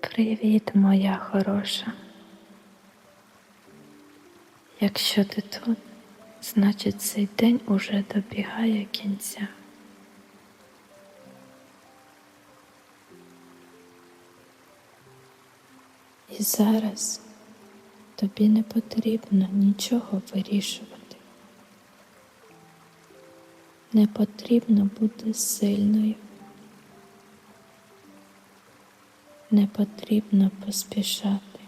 Привіт, моя хороша. Якщо ти тут, значить цей день уже добігає кінця. І зараз тобі не потрібно нічого вирішувати. Не потрібно бути сильною. Не потрібно поспішати.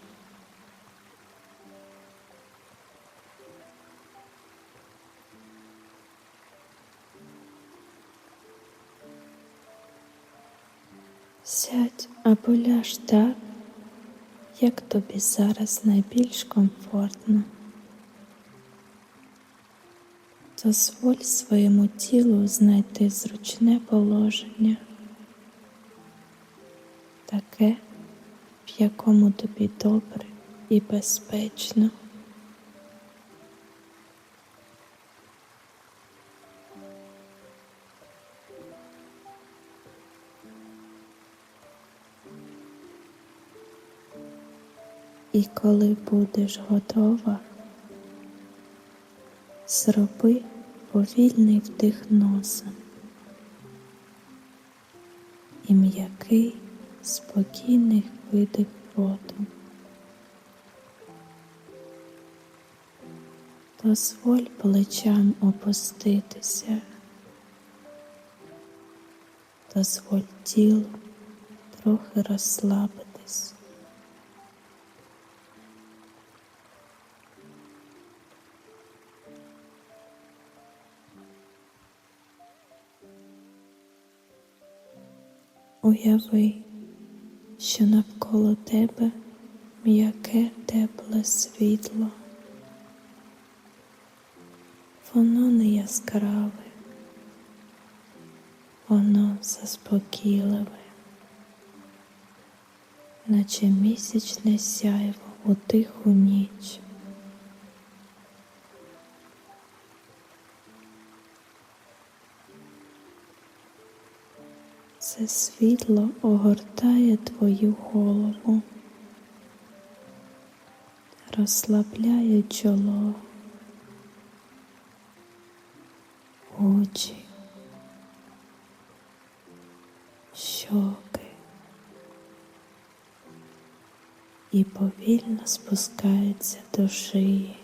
Сядь або ляж так, як тобі зараз найбільш комфортно. Дозволь своєму тілу знайти зручне положення, таке, в якому тобі добре і безпечно. І коли будеш готова, зроби повільний вдих носом і м'який, спокійний видих ротом. Дозволь плечам опуститися, дозволь тілу трохи розслабитись. Уяви, що навколо тебе м'яке тепле світло. Воно не яскраве, воно заспокійливе, наче місячне сяйво у тиху ніч. Це світло огортає твою голову, розслабляє чоло, очі, щоки і повільно спускається до шиї.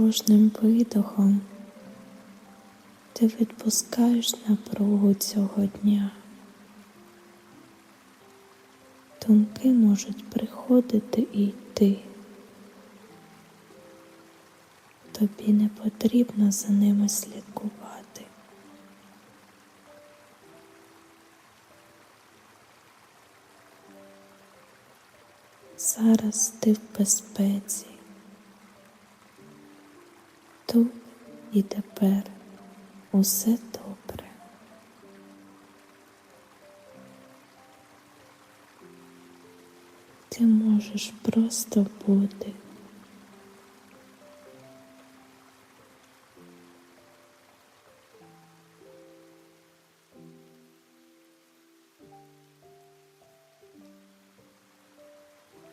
Кожним видохом ти відпускаєш напругу цього дня. Думки можуть приходити і йти. Тобі не потрібно за ними слідкувати. Зараз ти в безпеці. Тут і тепер усе добре. Ти можеш просто бути.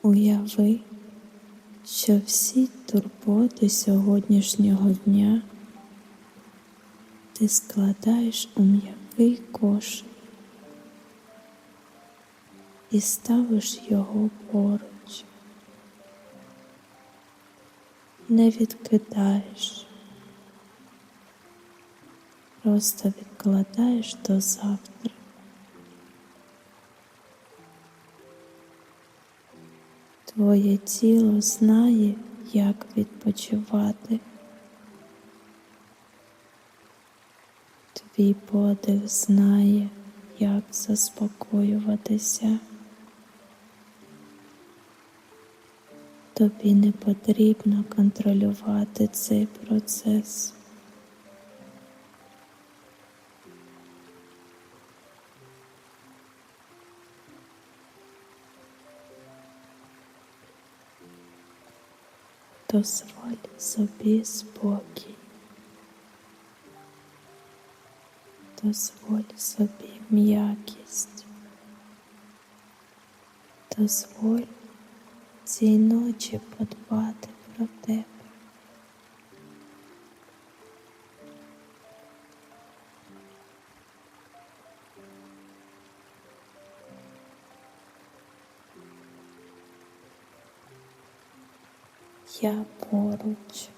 Уяви, що всі турботи сьогоднішнього дня ти складаєш у м'який кошик і ставиш його поруч, не відкидаєш, просто відкладаєш до завтра. Твоє тіло знає, як відпочивати. Твій подих знає, як заспокоюватися. Тобі не потрібно контролювати цей процес. Дозволь собі спокій. Дозволь собі м'якість. Дозволь цій ночі подбати про тебе. Я поруч.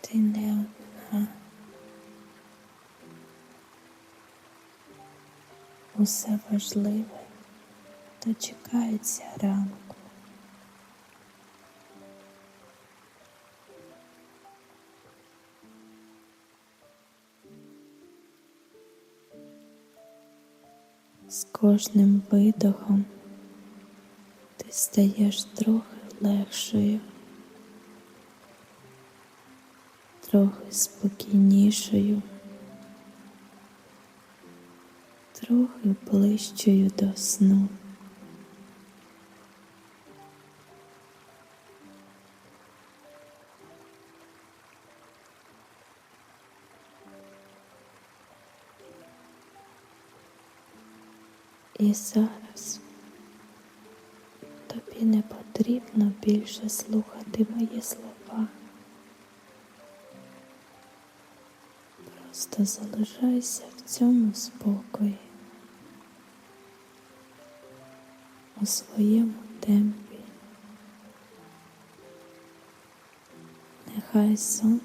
Ти не одна. Усе важливе дочекається ранку. З кожним видохом ти стаєш трохи легшою, трохи спокійнішою, трохи ближчою до сну. І тобі не потрібно більше слухати мої слова. Просто залишайся в цьому спокої, у своєму темпі. Нехай сон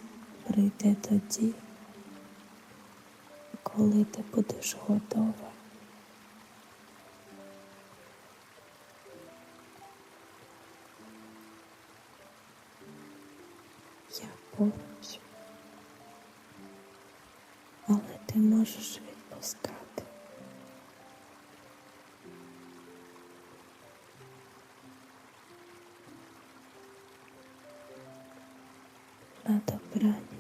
прийде тоді, коли ти будеш готова. повністю. Але ти можеш відпускати. На добраніч.